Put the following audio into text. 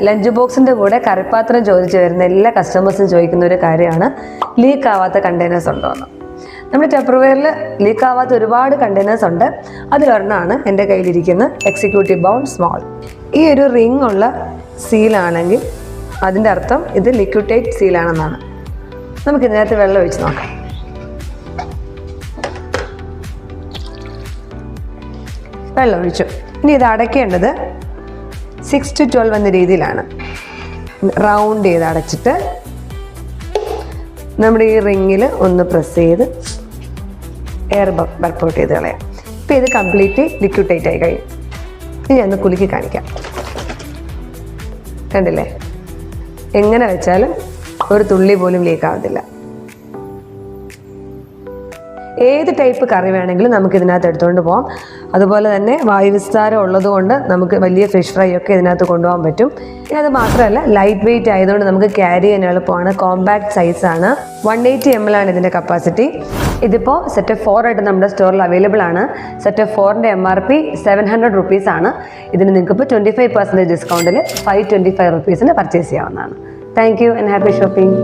Lunch ബോക്സിന്റെ കൂടെ കറിപ്പാത്രം ചോദിച്ചു വരുന്ന എല്ലാ കസ്റ്റമേഴ്സും ചോദിക്കുന്ന ഒരു കാര്യമാണ് ലീക്ക് ആവാത്ത കണ്ടെയ്നേഴ്സ് ഉണ്ടോ എന്ന്. നമ്മുടെ ടെപ്പർവെയറിൽ ലീക്ക് ആവാത്ത ഒരുപാട് കണ്ടെയ്നേഴ്സ് ഉണ്ട്. അതിലൊരെണ്ണമാണ് എന്റെ കയ്യിലിരിക്കുന്ന എക്സിക്യൂട്ടീവ് ബൗൺ സ്മോൾ ഈ ഒരു റിംഗ് ഉള്ള സീലാണെങ്കിൽ അതിന്റെ അർത്ഥം ഇത് ലിക്വിഡേറ്റ് സീലാണെന്നാണ് നമുക്ക് ഇതിനകത്ത് വെള്ളം ഒഴിച്ച് നോക്കാം. വെള്ളം ഒഴിച്ചു. ഇനി ഇത് അടയ്ക്കേണ്ടത് സിക്സ് ടു ട്വൽവ് എന്ന രീതിയിലാണ്. റൗണ്ട് ചെയ്ത് അടച്ചിട്ട് നമ്മുടെ ഈ റിങ്ങിൽ ഒന്ന് പ്രസ് ചെയ്ത് എയർ വർക്കൗട്ട് ചെയ്ത് കളയാം. ഇപ്പം ഇത് കംപ്ലീറ്റ് ലിക്വിഡേറ്റ് ആയി കഴിയും. ഇനി ഞാൻ ഒന്ന് കുലുക്കി കാണിക്കാം. കണ്ടില്ലേ? എങ്ങനെ വെച്ചാലും ഒരു തുള്ളി പോലും ലീക്ക് ആവത്തില്ല. ഏത് ടൈപ്പ് കറി വേണമെങ്കിലും നമുക്ക് ഇതിനകത്ത് എടുത്തുകൊണ്ട് പോകാം അതുപോലെ തന്നെ വായു വായുവിസ്താരം ഉള്ളതുകൊണ്ട് നമുക്ക് വലിയ ഫിഷ് ഫ്രൈ ഒക്കെ ഇതിനകത്ത് കൊണ്ടുപോകാൻ പറ്റും. ഇനി അത് മാത്രമല്ല ലൈറ്റ് വെയിറ്റ് ആയതുകൊണ്ട് നമുക്ക് ക്യാരി ചെയ്യാൻ എളുപ്പമാണ്. കോമ്പാക്ട് സൈസാണ് വൺ എയ്റ്റി എം എൽ ആണ് ഇതിന്റെ കപ്പാസിറ്റി ഇതിപ്പോൾ സെറ്റ് ഫോർ ആയിട്ട് നമ്മുടെ സ്റ്റോറിൽ അവൈലബിൾ ആണ്. സെറ്റ് ഫോറിന്റെ M R P seven hundred rupees ആണ്. ഇതിന് നിങ്ങൾക്ക് ഇപ്പോൾ ട്വന്റി ഫൈവ് പെർസെന്റേജ് ഡിസ്കൗണ്ടിൽ ഫൈവ് ട്വന്റി ഫൈവ് റുപ്പീസിന് പർച്ചേസ് ചെയ്യാവുന്നതാണ്. Thank you and happy shopping